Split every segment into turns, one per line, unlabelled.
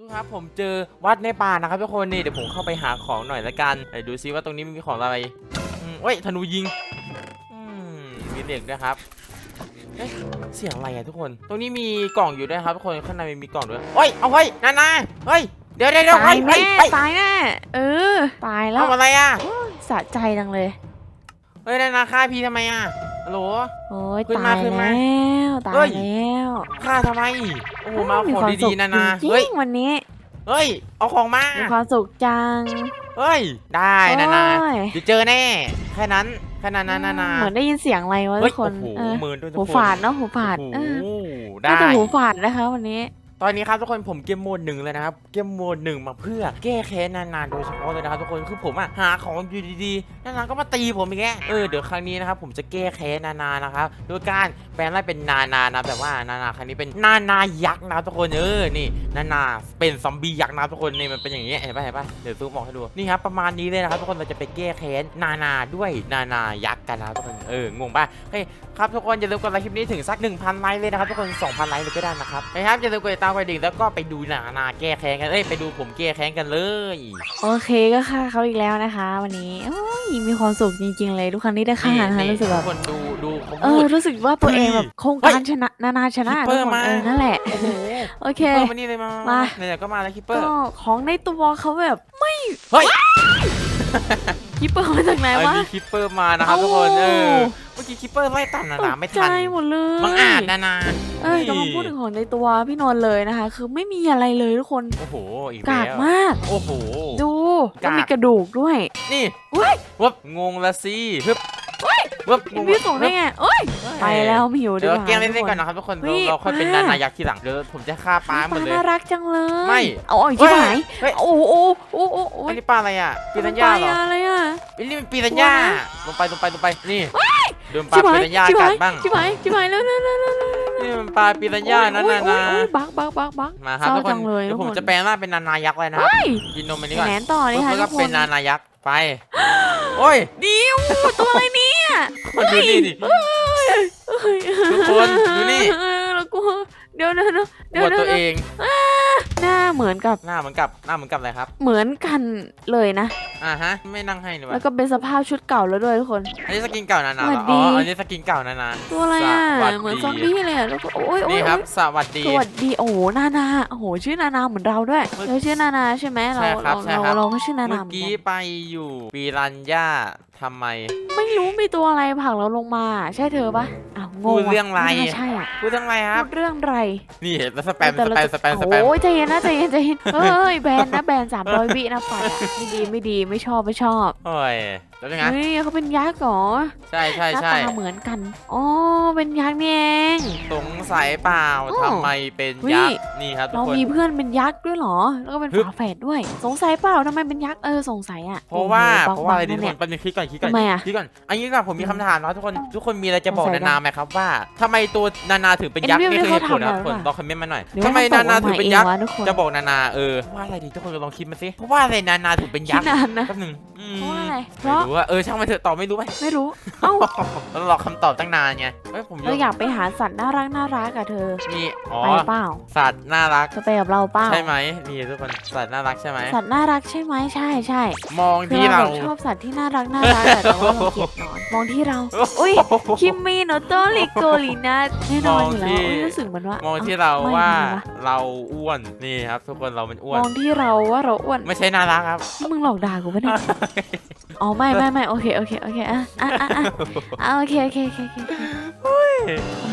ทุกครับผมเจอวัดในป่านะครับทุกคนนี่เดี๋ยวผมเข้าไปหาของหน่อยละกันไหนดูซิว่าตรงนี้มันมีของอะไรอืมเฮ้ยธนูยิงอืมมีเหล็กด้วยครับเอ๊ะเสียงอะไรอะทุกคน ตรงนี้มีกล่องอยู่ด้วยครับทุกคนข้างในมีกล่องด้วยเฮ้ยเอาเฮ้ยนานาเฮ้ยเดี๋ยวเดี๋ยวเดี๋ยว
ตาย
เฮ้ย
แน่
เฮ้ยเฮ้ย
ตายแน่เออตายแล้ว
ทำอะไรอะ
สะใจจังเลย
เฮ้ยนานาฆ่าพี่ทำไมอะ ฮัลโหล
โอ้ย
ขึ้นมา
ตาย
ขึ้นมา
แล้วตาย
เฮ้ย
แล้ว
ฆ่าทำไม โอ้โหมาเอา
มี
ของ
ความสุ
ดี
ข
ๆนานา
จริ
เฮ้ย
งๆวันนี้
เฮ้ย เอาของมา
มีความสุขจัง
เฮ้ย ได้นานา
โอ้ย
เดี๋ยวเจอแน่ แค่นั้น แค่นั้นนะนานา
เหมือนได้ยินเสียงอะไรวะ
เฮ้
ทุ
ย
กคน
โอ้โห
เออ
หมื่นด้วยทุก
หู
คน
ฝาดเนาะหูฝาด
โอ้
เออ
โห
น่า
ได้
จะหูฝาดนะคะวันนี้
ตอนนี้ครับทุกคนผมเกมโหมดหนึ่งเลยนะครับเกมโหมดหนึ่งมาเพื่อแก้แค้นนานๆโดยเฉพาะเลยนะครับทุกคนคือผมอะหาของอยู่ดีๆนานๆก็มาตีผมอีกแกเออเดี๋ยวครั้งนี้นะครับผมจะแก้แค้นนานานะครับโดยการแปลงร่างเป็นนานานะแต่ว่านานาครั้งนี้เป็นนานายักษ์นะทุกคนเออนี่นานาเป็นซอมบี้ยักษ์นะทุกคนนี่มันเป็นอย่างนี้ยเห็นป่ะเห็นป่ะเดี๋ยวซูมออกให้ดูนี่ครับประมาณนี้เลยนะครับทุกคนเราจะไปแก้แค้นนานาด้วยนานายักษ์กันนะทุกคนเอองงป่ะเฮ้ยครับทุกคนอย่าลืมกดไลค์คลิปนี้ถึงสัก1,000ไลค์เลยนะครับทุกคน2,000ไลค์เลยก็ได้นะครับนะครับอย่าลืมกดติดตามกดดิ่งแล้วก็ไปดูหนานาแก้แค้นกัน เอ้ยไปดูผมแก้แค้นกันเลย
โอเคก็ฆ่าเขาอีกแล้วนะคะ วันนี้โอ้ยมีความสุขจริง ๆ เลยทุกครั้งที่ได้ฆ่านะคะรู้สึกแบ
ทุ
บ
กคนดูดูเขา
เอ
พู
อ
ด
รู้สึกว่าตัวเองแบบโครงการชนะนานาชนะ
คิปเปอร์
ทุกคน
มา
เออนั่นแหละ
โอ้โห
โอเค
เพิ่มมานี่เลยมา
มา
ไหนๆก็มาแล้วคิปเปอ
ก็
ร์
ของในตัวเขาแบบไม่
เฮ้ย
คิปเปอร์มาจากไหน
ไอ้
วะ
มีคิปเปอร์มานะครับทุกคนเออเมื่อกี้คิปเปอร์ไล่ตันนา
ต
นากไม่
ใจ
ทัน
หมดเลย
บังอาจนานา
เอ้ยกำลังพูดถึงของในตัวพี่นนท์เลยนะคะ คือไม่มีอะไรเลยทุกคน
โอ้โหอีก
กา
แล้
ก
ว
มาก
โอ้โห
ดู
กาก
ก็มีกระดูกด้วย
นี่
เฮ้ย
วับงงละสิฮึบ วับงง
พี่ส่งได้ไงเอ้ยไปแล้วไม่หิวดี
เดี๋ยว
กว่า
แกล้งเล่น
ทุ
ๆก่อนนะครับทุกคน
เฮ้
เรา
ย
เราค่อยเป็น
ป้า
นานายักษ์ทีหลังเดี๋ยวผมจะฆ่าป้าหมดเลย
น่ารักจังเลย
ไม่
เอาเอาอีกที่ไหน
เฮ้ย
โอ้โหโอ้โหโอ้โห
อันนี้ปลาอะไรอะปีรัญญาเหรอ
ปลอะไรอะ
อันนี้เป็นปีรัญญาลงไปลงไปลงไปนี่โดนปลา
ชิบ
ปี
หาย
รัญญา
ชิบ
กั
หา
ด
ย
บ้าง
ชิบหายชิบหายแล้วแล้วแล้วแล้วแล้ว
นี่มันปลาปีรัญญานั่น
โอ้ย
นะ
โอ้ย
นะ
โอ้ยบักบักบักบัก
มาครับ
เศร้า
ทุกค
จั
น
งเลย
เดี๋ยวผม
ทุกคน
จะแปลงร่างเป็นนานายักษ์เลยนะครับ
เฮ้ย
กินนมอันนี้ก่อน
แหนนต่อเลยค่ะ
แล้ว
ทุ
ก็
กค
เป็น
น
นานายักษ์ ไป โอ้ย
ดิวตัวอะไรเนี่ย
มาดูนี่ดิ ทุกคนดูนี่
เออเรากลัว เดี๋ยวเดี๋ยวเดี๋ยวเดี๋ยว
หัว
เดี๋ยว
ตัวเอง
หน้าเหมือนกับ
หน้าเหมือนกับหน้าเหมือนกับอะไรครับ
เหมือนกันเลยนะ
อ่าฮะ ไม่นั่งให้หรือ
แล้ว
วะ
ก็เป็นสภาพชุดเก่าแล้วด้วยทุกคน
อันนี้สกินเก่านานาเหรอ
สวัสดี
อ๋ออันนี้สกินเก่านานา
ตัวอะไรอะ
สวัสดี
เหมือนซอมบี้เลยอะแล้วก็โอ้ยโอ้ย
นี่ครับ
โอ้ย
สวัสดี
สวัสดีโอ้โหนานาโอ้โหชื่อนานาเหมือนเราด้วย
เมื่อ
เราชื่อนานาใช่ไหมเรา
ใช่ครั
เรา
บใช่
เรา
ครับ
เราก็ชื่อนานา
เมื่อ
เหมือน
กี้
กัน
ไปอยู่ปีรัญญาทำไม
ไม่รู้มีตัวอะไรผลักเราลงมา ใช่เธอปะอ้าวง
พู
ง
ดเรื่องอะไร
ม่น่าใช่อะ
พูดทั้งไรค
พู
รับ
ดเรื่องอะไร
นี่เห็นแล้วสแปม
แต่
ส
เรา
แปม
จะ
สแปมสแปม
โอ้ยใจเย็นนะใจเย็นใจเย็นเฮ้ยแบนนะแบนสามร้อยวินะปัดอะไม่ดีไม่ดีไม่ชอบไม่ชอบ
โอ้ย แล้วยังไง
เฮ้ยเขาเป็นยักษ์เหรอ
ใช่ใช่
หน้า
ใช่
ตาเหมือนกันอ๋อเป็นยักษ์นี่เอง
สงสัยเปล่า
อ้อ
ทำไมเป็น
เฮ้ย
ยักษ์นี่ครับทุก
เรา
คน
มีเพื่อนเป็นยักษ์ด้วยเหรอ แล้วก็เป็น
ฮึบ
ฝาแฝดด้วย สงสัยเปล่าทำไมเป็นยักษ์เออสงสัยอะ
เพราะว่า
โอ้
เพ
โห
ราะว่าอะไร
บั
ดี
ก
ทุก
ๆ
คน
เนี่ย
แป๊บนึงคิดก่อนคิดก่อน
ทำไมอะ
คิดก่อนอันนี้ก่อนผมมีคำถามนะทุกคนทุกคนมีอะไรจะบอก
สงสัย
นานาไหมครับว่าทำไมตัวนานาถึงเป็นยักษ์
เอ็ม
นี่
เรี
คื
ย
อกเหตุผลนะ
เขา
ทุกคน
ทำแล้ว
ลองคอมเมนต์มาหน่อย
หรือ
ทำไม
ว่
นานาถึงเป็นยักษ์
ตอบมาใหม่เองวะทุกคน
จะบอกนานาเออว่าอะไรดีทุกคนลองคิดมาสิเพราะว่าอะไรนานาถึงเป็น
คิ
ยั
ด
กษ์
นานนะ
แป๊บนึงอืม
เพราะว่าอะไรเพ
ไม่
ราะ
รู้ว่าเออช่างมันเถอะตอบไม่รู้ไหม
ไม่รู้ เอ้า
เรารอคำตอบตั้งนานไงเฮ้ยผม
เราอยากไปหาสัตว์น่ารักน่ารักกับเธอ
มีอ๋อ
ไปเปล่า
สัตว์น่ารัก
จะไปกับเราเปล่า
ใช่ไหมนี่ทุกคนสัตว์น่ารักใช่ไหม
สัตว์น่ารักใช่ไหมใช่ใช่
มอง
คือ
ที่
เรา
เรา
แบบชอบสัตว์ที่น่ารักน่ารักอะแต่ว่าเราเกลียดหนอนมองที่เราอุ้ยคิมมี่โนโตริโกลินะแน่นอนอยู่แล้ว
มองที่
อุ๊ยรู้สึกเหมือนว่าม
องที่เรา
ไม่
ว่า
ไม่วะ
เราอ้วนนี่ครับ ทุกคนเรามันอ้วน
มองที่เราว่าเราอ้วน
ไม่ใช่น่ารักครับ
นี่มึงหลอกด่ากูปะเนี่ย อ๋อไม่ไม่ไม่โอเคโอเคโอเคอะอะอะอะอะโอเคโอเคโอเคโอเค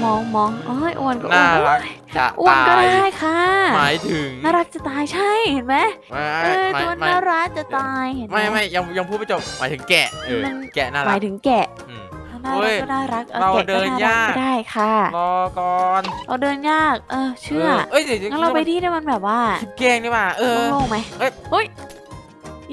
มองมองโอ้ยอ้วนก็อ้ว
น่านรักจะ
อ้วน
ตา
ก็
ย
ได้ค่ะ
หมายถึง
น่ารักจะตายใช่เห็นไหม
ไม่
เออ
ไม่
ตัว
ไม่
น่ารักจะตายเห็นไหม
ไม่ไม่ยังยังพูดไม่จบหมายถึงแกะเออ
มัน
แกะน่า
ห
รั
มากยถึงแกะ
อืม
น่า
เฮ้
รัก
ย
ก็น่ารักออ
เรา
แกะ
เดิน
ก็
ยาก
ก็ได้ค่ะ
รอก่อน
เราเดินยาก เออเชื่อ
เอ้ยเดี๋ยว
งั้นเราไปที่ที่มันแบบว่า
คิดเก่งดีกว่าเออ
โล่งๆไหม
เอ้ย
เฮ้ย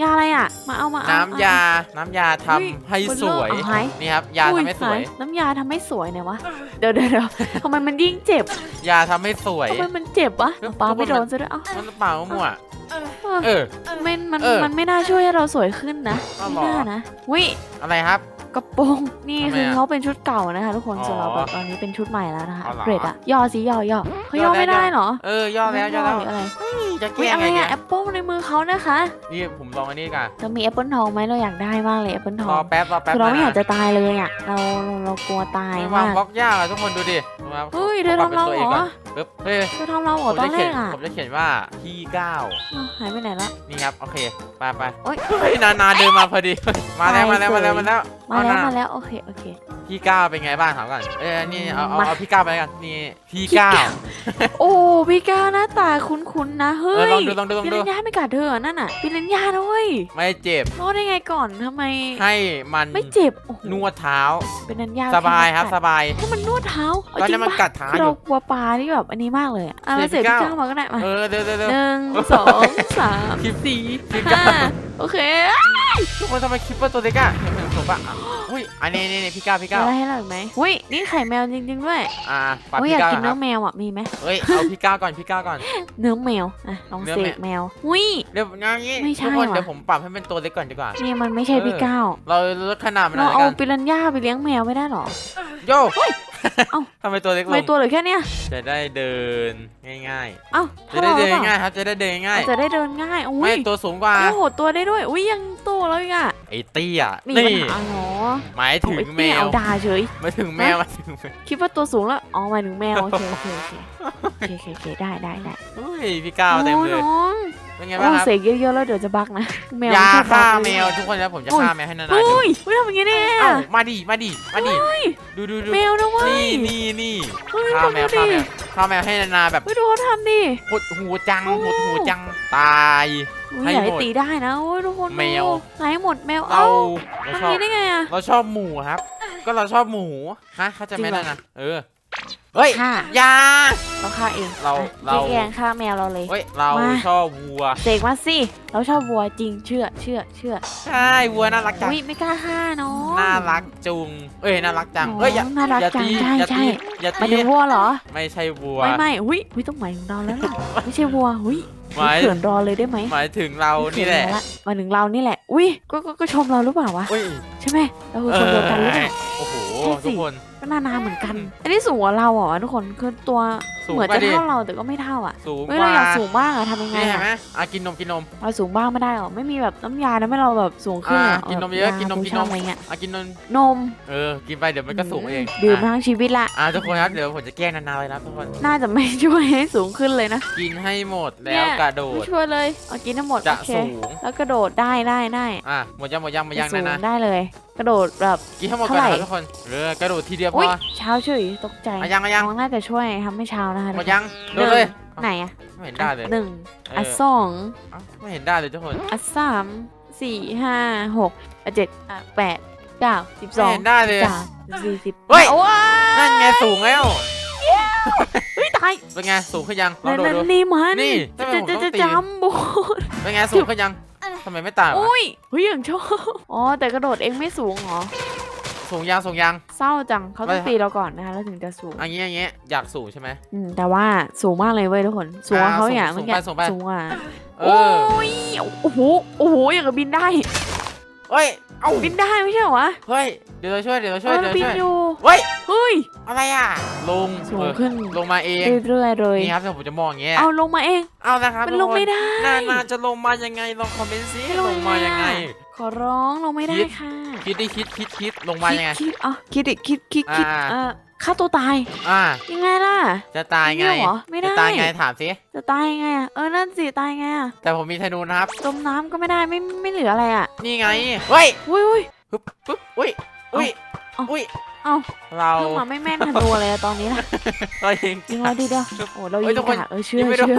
ยาอะไรอะ มาเอามาเอา
น้ำยา
เน้ำ
ยาทำให้
บน
ส
โลก
วย
เอาหาย
นี่ครับ ยา
อุ้
ทำให้สวย
หาน้ำยาทำให้สวยเนี่ยวะเดี๋ยวเดี๋ยวเดี๋ยวทำไมมันยิ่งเจ็บ
ยาทำให้สวย
ทำไมมันเจ็บวะ
เฮ้ย
ปาไม่
เพราะ
โด
มัน
นซะด้วยเอ้า
มันเปล่ามั่ว
เออ
เออ
มันมัน
เออ
มันไม่น่าช่วยให้เราสวยขึ้นนะ
อ้าว
ไม่
เหรอ
น่านะวิ
อะไรครับ
กระโปรงนี่
ทำไม
คือ
อะ
เขาเป็นชุดเก่านะคะทุกคน
อ๋อ
ส่วนเราแบบตอนนี้เป็นชุดใหม่แล้วนะคะ
อ๋อเหรอ
เกรดอะย่อสิย่อย่อเขาย่อไม่ได้เหรอ
เออย่อแล้วย่อแล้ว
หรืออะไร
เฮ้ยจะ
อุ้
แก้
ยอะไร
ไงเนี่
อะ
ย
แอปเปิลในมือเขานะคะ
นี่ผมลองอันนี้กัน
เรามีแอปเปิลทองไหมเราอยากได้มากเลยแอปเปิลท
ร
อ
องแป๊บรอแป๊บ
คือเราไม่
น
อยากจะตายเลยอะเราเราเรากลัวตาย
ไม่วาง
มาก
บล็อกยากอะทุกคนดูดินะครับ
เฮ้ยเธอ
ผมป
ทำเรา
ป็น
เหร
ตัว
อ
งก่น ปึ๊บเฮ้ย
เธอทำเราเหร
ผ
อ
ม
ตอ
จะ
นแร
เขียน
กอะ
ผมจะเขียนว่าที่เก้า
อ้าวหายไปไหนละ
นี่ครับโอเคไปไป
โอ๊ย
เฮ้ยนานาเดินมาพอดีมาแล้วมาแล้วมาแล้วมาแล้ว
มาแล้ว
เอ
มาแล้วโอเคโอเค
พี่ก้าวเป็นไงบ้างถามก่อนเอ้ยนี่เอาเอา
มา
เอาพี่ก้าวไปแล้วกันนี่พี่
พี่
ก้าว
ก้าวโอ้พี่ก้าวหน้าตาคุ้นๆนะเฮ้
เออยลองดูลองดูลอง
ปิ
ดู
รัญญาไม่กัดเธอเหรอนั่นน่ะปิรัญญาด้วย
ไม่เจ็บ
รอดได้ไงก่อนทำไม
ให้มัน
ไม่เจ็บโอ้โห
นวดเท้า
ปิรัญญา
สบายครับ
แส
บาย
ให้มันนวดเท้าเอา
ตอน
จริ
นี้
ง
มัน
ปะ
กัดเท้า
คือ
อ
เรา
ยู่
กลัวปลาที่แบบอันนี้มากเลยอะอะเรา
เสี
เสี
ย
ย
พี่
พี่
ก้าว
ก้าวมาก็ได้มา
เออเร็วเร็วเร็ว
หนึ่ง
โอ้โห
สองสาม
คลิป
สี่
พี่
ห้า
ก้าว
โอเค
ทุกคนทำไมคลิปเปอร์ตัวเล็กอะเห็นผม ปะอุ้ยอันนี้นี่นี่พี่ก้าวพี่
มี
ก้าว
อะไรให้เราอีกไหมอุ้ยนี่ไข่แมวจริงๆด้วย
อ่าปัด
อุ้ยอ
พี่
ยาก
ก้าว
กิน
ค
เนื้
รั
อบแมวอะมีไหม
เฮ้ยเอาพี่ก้าวก่อนพี่ก้าวก่อน
เนื้อแมวอะลอง
เนื้อ
เส
แมว
กแมวอุ้ย
เดี๋ยวงานนี้
ไม่ใช่
ทุกคน
ว่ะ
เดี๋ยวผมปรับให้เป็นตัวเล็กก่อนดีกว่า
นี่มันไม่ใช่พี่ก้าว
เราลดขนาดมันห
เรา
น่อย
เอา
ละกัน
ปิรันย่าไปเลี้ยงแมวไม่ได้หรอ
โย
เอ้า
ทำไมตัวเล็ก
ทำ
ล
ไม
ง
ตัวเหลือแค่เนี้ย
จะได้เดินง่าย
เอ้า
ๆ
ถ้า
จะได้
เรา
เดิน
เปล่า
ง่ายครับจะได้เดินง่าย
จะได้เดินง่ายอุ้
ไม่
ย
ตัวสูงกว่า
โอ้โหตัวได้ด้วยอุ้ยยัง โตแล้วอีกอะ
ไอ้เตี้ย
มี
นี่
ปัญหาเหรอ
หมายถึงแม
วด่าเฉย
หมายถึงแมวหมายถึงแมว
คิดว่าตัวสูงแล้วอ๋อหมายถึงแมวโอเคโอเคโอเคโอเคโอเคได้ได้ได้
เฮ้ยพี่ก้าวเต็มเลย
โอ้น้อง
เป็นไง
โอ้
บ้างครับ
เสกเยอะๆแล้วเดี๋ยวจะบักนะแมว
อยาฆ่าแมวทุกคนแล้วผมจะฆ่าแมวให้นานๆดู
เฮ้ยเฮ้ยทำอย่างงี้
เอ้า
อะ
มาดิมาดิมาดิดูดูดู
แมวนะเว้ย
นี่นี่นี่ฆ่าแมวฆ่าแมวฆ่าแมวให้นานๆแบบ
เฮ้ยดูเขาทำดิ
หดหูจังหดหูจังตาย
อุ๊ย
ให้
อย่า
ห
ให้
มด
ตีได้นะโอ้ยทุกคน
แมว
ดูไหนหมดแมว
เรา
เอ้า
เราช
ทำ
อบ
งี้ได้ไงอะ
เราชอบหมูครับ ก็เราชอบหมูฮะเข้าใจไหม
จริงเหรอ
นั่นนะเออเฮ้ย
ค่ะ
อยา
เราฆ่าเอง
เรา
อะ
เรา
พี่แกงฆ่าแมวเราเลย
เฮ้ยเรา
มา
ชอบวัว
เสกมาสิ เราชอบวัวจริงเชื่อเชื่อเชื่อ
ใช่วัวน่ารักจัง
อุ้ยไม่กล้าฆ่าน้อง
น่ารักจุงเอ้ยน่ารักจัง
น้อง
เอ้ยอย่า
น่ารัก
อย่า
จัง
ตี
ใช่
อย่า
ใช่
ตีอย่า
หมาย
ตี
ถึงวัวเหรอ
ไม่ใช่วัว
ไม่ไม่อุ้ยอุ้ยต้องหมายถึงเราแล้วล่ะ ไม่ใช่วัวอุ้ย
หมาย
เขินรอเลยได้ไหม
หมายถึงเรานี่แหละ
เขิรอหมายถึงเรานี่แหละ อุ้ยก็ก็ก็ชมเราหรือเปล่าวะ
เฮ้ย
ใช่ไหมเราคือคนเดียวกันหรือเปล่า
โอ้โห
ใช่สิ
ทุกคน
ก็หน้านาเหมือนกัน อันนี้สูงกว่าเราเหรอทุกคนคือตัว
สูง
เหมือน
กว่า
จะ
ดิ
เท่าเราแต่ก็ไม่เท่าอะ
สูง
เฮ้ย
ก
เรา
ว่า
อยากสูงบ้างอะทำยังไง
นี่เห็นไหม
อะ
อะกินนมกินนม
เราสูงบ้างไม่ได้หรอไม่มีแบบน้ำยาทำให้เราแบบสูงขึ้น
อ่า
อะ
กินนม
แบบ
เยอะากินนม
คู
กินนม
ชั่อะไรเงี้ย
อะกินนม
นม
เออกินไปเดี๋ยวมันก็สูงเอง
ดื่ม
อะ
ทั้งชีวิตละ
อะทุกคนครับเดี๋ยวผมจะแกล้งนานาเลยนะทุกคน
น่าจะไม่ช่วยให้สูงขึ้นเลยนะ
กินให้หมด
เนี่
แล้ว
ย
กระโด
ไม่
ด
ช่วยเลยเอากินทั้งหมด
จะ
โอเค
สูง
แล้วกระโดดได้ได้ได้
อะหมดยังหมดยังหมดยัง
สู
นะ
ง
นะ
ได้เลย กระโดดแบบ
กินให้หมด
เท่า
ก่อน
ไหร่
นะครับทุกคนเออกระโดดทีเดียวพ
อุ้ย
อ
เช้าเฉยตกใจ
อะยังอะยัง
น้องน่าจะช่วยทำให้เช้านะคะ
หมดยัง
ห
โด
นึ่
ด
ง
เลย
ไหนอะ
ไม่เห็นได้เลย
หนึ่ง
เออ
อะสอง
เอ้าไม่เห็นได้เลยทุกคน
อะสามสี่ห้าหกอะเจ็ดอะแปดเก้าสิบส
ไม่
อง
เห็นได้เลย
สามสี่สิบ
เฮ้ย
โอ้ย
นั่นไงสูงแล้ว
เฮ้ยตาย
เป็นไงสูงขึ้นยังลอง
นั่น
โดด
นั่น
ดู
นี่มัน
นี่
จะ
ทำไม
จะ
ผมต้
จะ
องตี
จำบูด
เป็นไงสูงขึ้นยัง ทำไมไม่ตายวะ
อุ้ยเฮ้ยอย่างชอบอ๋อแต่กระโดดเองไม่สูงเหรอ
สูงยังสูงยัง
เศร้าจังเขาต้อง
ไม่
ตีเราก่อนนะคะแล้วถึงจะสูง
อันนี้อย่างเงี้ยอยากสูงใช่ไหม
อืมแต่ว่าสูงมากเลยเว้ยทุกคน สูงกว่า
อ่า
เขาอย่าง
สู
เมื่
ง
อกี้
สูงไปสู
สู
ง
ง
ไป
กว่า
เอ
โอ้
อย
โอ้โหโอ้โหอย่างกับบินได้
เฮ้ย เอ้า
บินได้ไม่ใช่เหรอวะ
เฮ้ยเดี๋ยวเราช่วยเดี๋ยวเรา
เอ
ช่วย
อ
เดี๋ยว
บิน
ช่วย
อยู่
เฮ้ย
เฮ้ย
อะไรอะลง
สูง
เออ
ขึ้น
ลงมาเอง
เรื่อยๆเลย
นี่ครับเดี๋ยวผมจะมองอย่างเงี้ย
เอาลงมาเอง
เอาละครับ
มัน
ทุก
ลง
ค
ไม่ได้
นานาจะลงมายังไงลองคอมเมนต์ซิ
ไม่
ล
ล
ง
ง
มา
ยังไง
ยังไง
ขอร้องลงไม่ได้
คิด
ค่ะ
คิดดิคิดคิดคิดลงมายังไง
คิดคิดอะคิดดิคิดคิดคิด
อ่า
เออ ฆ่าตัวตาย
อ่า
ยังไงล่ะ
จะตายไง
เนี่ยเหรอไม่ได้
จะตายไงถามสิ
จะตายยังไงอะเออนั่นสิตายไงอะ
แต่ผมมีธนูนะครับ
จมน้ำก็ไม่ได้ไม่ไม่เหลืออะไรอะ
นี่ไง เฮ้ย
อุ้ยอุ้ย
ปึ๊บปึ๊บอุ้ยอุ้ย
เอ้า
อุ้ย
เอ้า
เรา
เพิ่งมาไม่แม่นธนูเลยอะตอนนี้นะ
เรายิง
ยิงเราดีเดียวโอ้เรา
เฮ้
ยิ
ย
ง
ทุกคน
กะเออเชื่
ยิ
อง
ไม่โดน
เชื่อ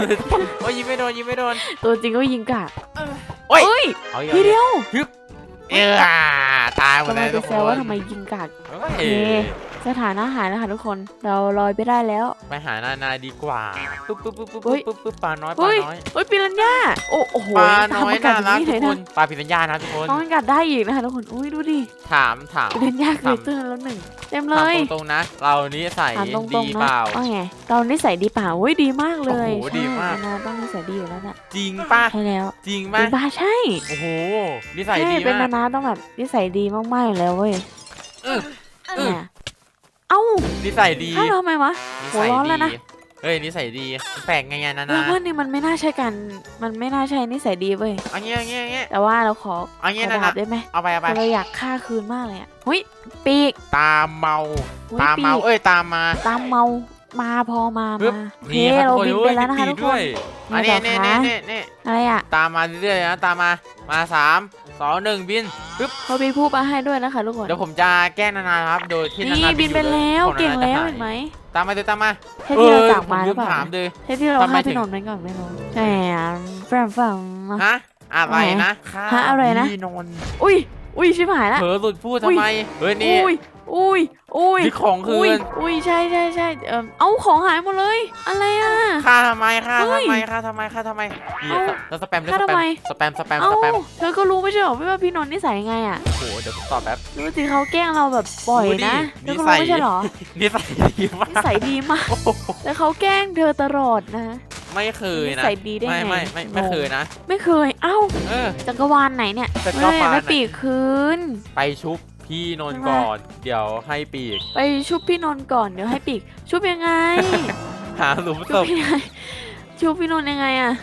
โอ้ยยิงไม่โดนยิงไม่โดน
ตัวจริงก็ยิงกะ
เฮ้ย
เอ้ย
เอาอีก
ทีเดียว
เอออ่าตายหมด
กำ
เล
ลัง
ยทุ
จะ
ก
แซ
คน
วว่าทำไมยิงกะ
เฮ้
โอเค
ย
สถานะหายแล้วค่ะทุกคน เราลอยไปได้แล้ว
ไปหานานาดีกว่าปึ๊บปึ๊บปึ๊บปึ๊บ
เฮ้ย
ปึ๊บปึ๊บปลาน้อยปลา
เฮ้ย
น้อย
เฮ้ยปิรันย่าโอ้โอ้โห
ปลาน้อย
ทำกั
น่า
ดอย่าง
รัก
นี้
ทุ
เลยนะ
กคนปลาพิรัญญานะทุกคน
น้องกัดได้อีกนะคะทุกคนอุ้ยดูดิ
ถามถาม
ปิรันย่าเค
ถายม
เตือนแล้วหนึ่งเต็มเล
ถาม
ย
ตรงๆนะ เรานี้ใส่
ถามตรง
ดี
ๆ
เป
นะ
ล่า
ว่าไงเรานิสัยดีเปล่าอุ้ยดีมากเลย
โอ้โหดีมาก
ใช่นาต้องนิสัยดีอยู่แล้วแหละ
จริงป่ะ
ใช่แล้ว
จริง
จ
ป่ะ
ริงป่ะใช่
โอ้โหนิสัย
ใช่
ดี
เป็น
มา
นากนาต้องแบบนิสัยดีมากๆอยู่แล้วเว้ย
เออ
เนี่ยเอ้า
นิสัยดี
ถ้าเราทำไมวะ
นิ
หัว
สัย
ร้อนแล้ว
ดี
นะ
เฮ้ยนิสัยดีแปลกไงไงนา
เรา
นา
ว่านี่มันไม่น่าใช่กัน มันไม่น่าใช่นิสัยดีเว้ย
เอางี้เอางี้เอางี้
แต่ว่าเราขอ
เอา
ข
งี้
อ
นา
ดา
นา
บได้ไหม
เอาไปเอาไป
แต่เราอยากฆ่าคืนมากเลยอะเฮ้ยปีก
ตามเมา
อุ๊ย
ตามเมา
ปีก
เอ้ยตามมา
ตามเมา มาพอมา
ปึ๊บ
มาโอเค
นี่ครับ
เรา
ทุกคน
บินไป
เอ้ย
แล้วนะคะ
มี
ทุก
ปี
ค
ด้วนยอัน
ไง
นี้
ต่อ
นี่
คะ
นี่นี่นี่
อะไรอะ
ตามมาเรื่อยๆนะตามมามาสาม สองหนึ่งบินปึ๊บ
เขามีผู้มาให้ด้วยนะคะทุกคน
เดี๋ยวผมจะแกล้งนานาครับ โดยที่นา
นี่
นา
บินไป
อยู่
แล้ว
ของนานา
เก่งแล้ว
จะาย
เห็นไหม
ตามมาดูตามมา
ใช่ที่เราจาก
ผม
มาห
ลื
รือ
ม
เปล่า
ถามเลย
ใช่ที่เรา
ทำไม
ฆ่า
ถึ
พี่
ง
นนท์ไปก่อนไม่รู้แหมแฟมแฟม
ฮะอะไร
ไหน
นะฆ่า
ฮะอะไรนะ
พี่นนท์
อุ้ยอุ้ยชิบหายละ
เผลอหลุดพูด
อุ้
ทำ
ย
ไมเฮ้ยนี่
อุ้ยอุ้ยอุ้ย
ยึดของคื
อุ้ย
น
อุ้ยใช่ใช่ใช่เออเอาของหายหมดเลย อะไรอะ
ฆ่าทำไมฆ่า
เฮ้ย
ทำไมฆ่าทำไมฆ่าทำไมนี่
เอ้า
แล้วสแปมด้วย
ฆ่า
ส
ทำ
แป
ไม
มสแปมสแปม
เอ้า
สแปม
เธอก็รู้ไม่ใช่เหรอว่าพี่นนท์นิสัยยังไงอะ
โอ้โหเดี๋ยวผมตอบแป๊บ
รู้สิเขาแกล้งเราแบบบ่อยนะเธ
ดู
อ
ดิ
ก็รู้ไม่ใช่เหรอ
นิสัยดีมาก
นิสัยดีมาก
โอ้โห
แต่เขาแกล้งเธอตลอดนะ
ไม่เคย
นิ
นะ
สัยดีได้
ไม่
ไง
ไม่ไม่ไม่
งง
เคยนะ
ไม่เคยเอ้า
เออ
จักรวาลไหนเนี่ย
จักรวาล
เฮ้ย
ไหน
แล้วปีกคืน
ไปชุบ พี่นนท์
ทำไม
ก่อน เดี๋ยวให้ปีก
ไปชุบพี่นนท์ก่อนเดี๋ยวให้ปีก ชุบยังไง
หาหลุม
ชุ
ศ
บ
พ
ยังไงชุบพี่นนท์ยังไงอะ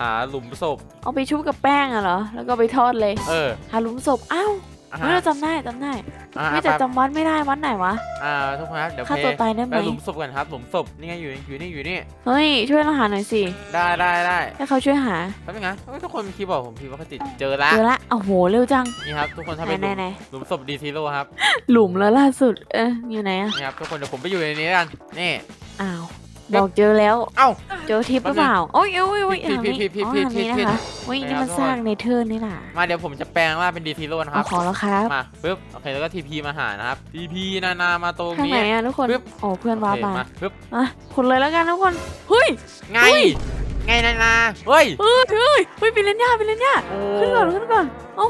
หาหลุมศพ
เอาไปชุบกับแป้งอะเหรอแล้วก็ไปทอดเลย
เออ
หาหลุมศพอ้าว
อ่า
เฮ้ยเราจำได้จำได้
อ่า
ไม่แต่
แป๊บ
จำวัดไม่ได้วัดไหนวะ
อ่าทุกคนครับเดี๋ยว
ฆ่า
เพ
ตัวตายได้ไหม
ไปหลุมศพกันครับหลุมศพนี่ไงอยู่นี่อยู่นี่อยู่นี่
เฮ้ย ช่วยเราหาหน่อยสิ
ได้ได้ได้
ให้เขาช่วยหา
แป๊บนึงนะเฮ้ยทุกคนคีย์บอกผมพิมพ์ว่าเขาติดเจอละ
เจอละโอ้โหเร็วจัง
นี่ครับทุกคน
ไห
ทำเป็นห
น
ลุม
ไหน
หลุมศพดีซีโร่ครับ
หลุมแล้วล่าสุด เอะอยู่ไหนอะ
นี่ครับทุกคนเดี๋ยวผมไปอยู่ในนี้กันนี่
อ้าว บอกเจอแล้ว
เอ้า
เจอทิปหรือเปล่า โอ้ยโอ้ยโอ้ย
ผิด
ทางนี้
ผิดผิด
อ๋อ
ผิด
ทางนี้
ผิด
นะคะโอ้ย
ผิด
นี่มัน
ครับ
สร้างในเทอร์นี่น่ะ
มาเดี๋ยวผมจะแปลงร่างเป็นดีซีโร่นะค
เอา
รับ
ของแล้วครับ
มาปึ๊บ โอเค แล้วก็ทีพีมาหานะครับทีพีนานามาตรง
ข้าง
นี้
ไหนอะทุกคน
ปึ๊บ
โอ้เพื่อน
โอ
ว้า
เค
มา
มาปึ๊บ
อะคนเลยแล้วกันทุกคน เฮ้ย
ไง
เฮ้ย
ไงนานา เฮ้ย
เฮ้ยเฮ้ยเฮ้ยปิเลนย่าปิเลนย่า
โอ้
ขึ้นก่อนขึ้นก่อนเอ้า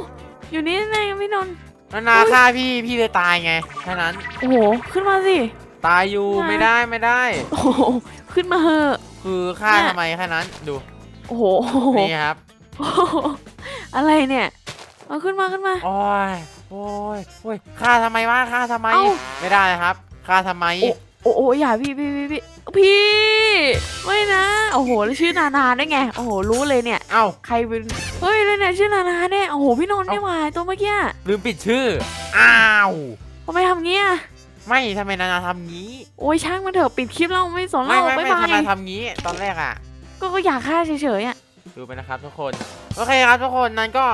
อยู่นี่ไงพี่นนท์
นานาฆ่าพี่ พี่เลยตายไงแค่นั้น
โอ้โห ขึ้นมาสิ
ตายอยู่
นะ
ไม่ได้ไม่ได้
โอ้โหขึ้นมาเหอะ
คือฆ่า
เนี่ย
ทำไมแค่นั้นดู
โอ้โห
นี่ครับ
โอ้โหอะไรเนี่ยเอาขึ้นมาขึ้นมา
โอ้ยโอ้ยโอ้ยฆ่าทำไมวะฆ่าทำไม
เอ้า
ไม่ได้ครับฆ่าทำไม
โอ้โอ้อย่าพี่พี่พี่พี่พี่ไม่นะโอ้โหแล้วชื่อนานาได้ไงโอ้โหรู้เลยเนี่ย
เอ้า
ใครเป็นเฮ้ยเลยเนี่ยชื่อนานาเนี่ยโอ้โหพี่นนท์
เอ้า
นี่หว่าตัวเมื่อกี้
ลืมปิดชื่ออ้าว
ทำไมทำเงี้ย
ไม่ทำไมนานาทำงี้
โอ้ยช่างมันเถอะปิดคลิปเราไม่สน
ไม่
เรา
ไม่
บ๊าย
ไม่
บา
ทำไม
ย
ทำงี้ตอนแรกอะ
ก็ก็อยากฆ่าเฉยๆอะ
ดูไปนะครับทุกคน โอเคครับทุกคนนั้นก็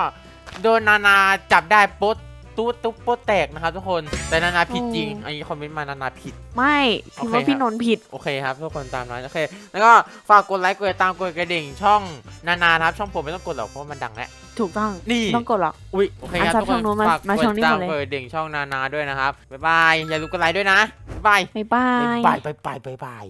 โดนนานาจับได้โป๊ดตุ๊ดตุ๊บโป๊ดแตกนะครับทุกคนแต่นานาผิดจริงอันนี้คอมเมนต์มานานาผิด
ไม่คิดว่า
โอเค
พี่
ครับ
นนท์ผิด
โอเคครับทุกคนตามนั้นโอเค แล้วก็ฝากกดไลค์กดติดตามกดกระดิ่งช่องนานานะครับช่องผมไม่ต้องกดหรอกเพราะมันดังแล้ว
ถูกต้อง
นี่
ต้องกดหรอก
อุ้ยโอเคครับ
อะ
ทุกคน
ช่องนู้นมา
ฝาก
มาก
ด
ช่องนี้
ติดตาม
หมดเลย
กดกระดิ่งช่องนานาด้วยนะครับบ๊ายบายอย่าลืมกดไลค์ด้วยนะบ๊ายบาย
บ๊ายบา
บ๊าย
ย
บายบ๊ายบายบ๊ายบาย